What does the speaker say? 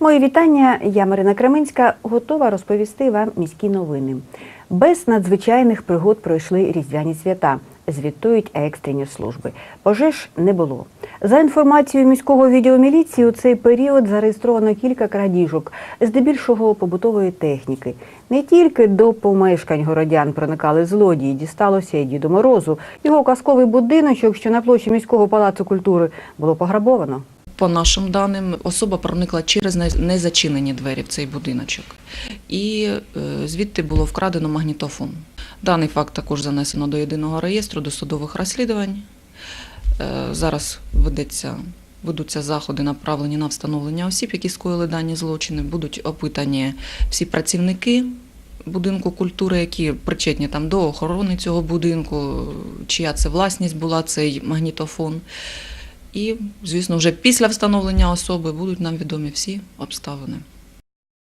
Мої вітання. Я Марина Кременська, готова розповісти вам міські новини. Без надзвичайних пригод пройшли різдвяні свята. Звітують екстрені служби. Пожеж не було. За інформацією міського відділу міліції, у цей період зареєстровано кілька крадіжок, здебільшого побутової техніки. Не тільки до помешкань городян проникали злодії, дісталося й Діду Морозу. Його казковий будиночок, що на площі міського палацу культури, було пограбовано. По нашим даним, особа проникла через незачинені двері в цей будиночок, і е, звідти було вкрадено магнітофон. Даний факт також занесено до єдиного реєстру досудових розслідувань. Е, Зараз ведеться. Ведуться заходи, направлені на встановлення осіб, які скоїли дані злочини. Будуть опитані всі працівники будинку культури, які причетні там до охорони цього будинку, чия це власність була цей магнітофон. І, звісно, вже після встановлення особи будуть нам відомі всі обставини.